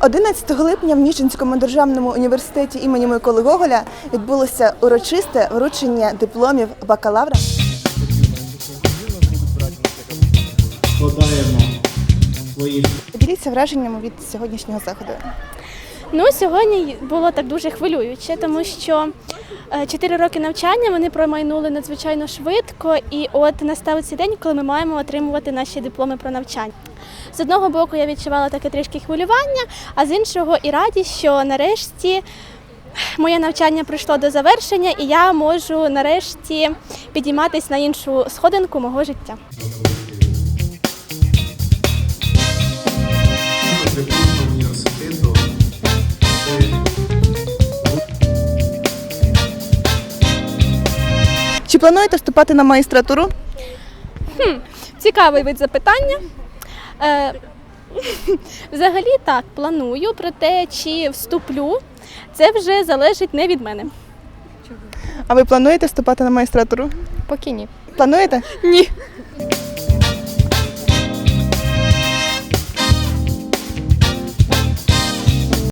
11 липня в Ніжинському державному університеті імені Миколи Гоголя відбулося урочисте вручення дипломів бакалавра. свої Поділіться враженнями від сьогоднішнього заходу. Ну, сьогодні було так дуже хвилююче, тому що е, чотири роки навчання вони промайнули надзвичайно швидко, і от настав цей день, коли ми маємо отримувати наші дипломи про навчання. З одного боку, я відчувала таке трішки хвилювання, а з іншого і радість, що нарешті моє навчання прийшло до завершення, і я можу нарешті підійматись на іншу сходинку мого життя. Чи плануєте вступати на магістратуру? Цікавий вид запитання. Е, взагалі так, планую, проте чи вступлю, це вже залежить не від мене. А ви плануєте вступати на магістратуру? Поки ні. Плануєте? Ні.